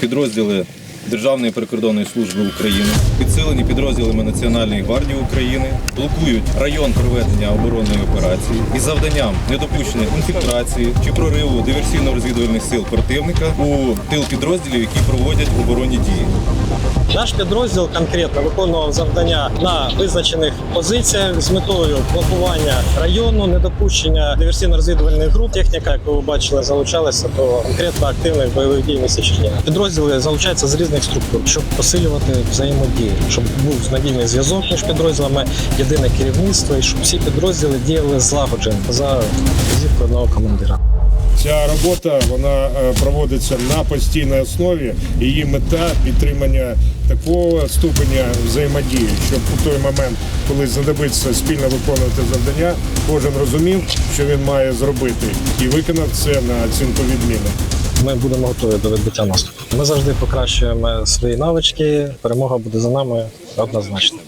Підрозділи Державної прикордонної служби України, підсилені підрозділами Національної гвардії України, блокують район проведення оборонної операції із завданням недопущення інфільтрації чи прориву диверсійно-розвідувальних сил противника у тил підрозділів, які проводять оборонні дії. Наш підрозділ конкретно виконував завдання на визначених позиціях з метою блокування району, недопущення диверсійно-розвідувальних груп. Техніка, яку ви бачили, залучалася до конкретно активних бойових дій Чернігів. Підрозділи залучаються з різних структур, щоб посилювати взаємодію, щоб був надійний зв'язок між підрозділами, єдине керівництво і щоб всі підрозділи діяли злагоджено за вказівкою одного командира. Ця робота вона е, проводиться на постійній основі. Її мета підтримання такого ступеня взаємодії, щоб у той момент, коли знадобиться спільно виконувати завдання, кожен розумів, що він має зробити, і виконав це на оцінку відміни. Ми будемо готові до відбиття наступу. Ми завжди покращуємо свої навички. Перемога буде за нами однозначно.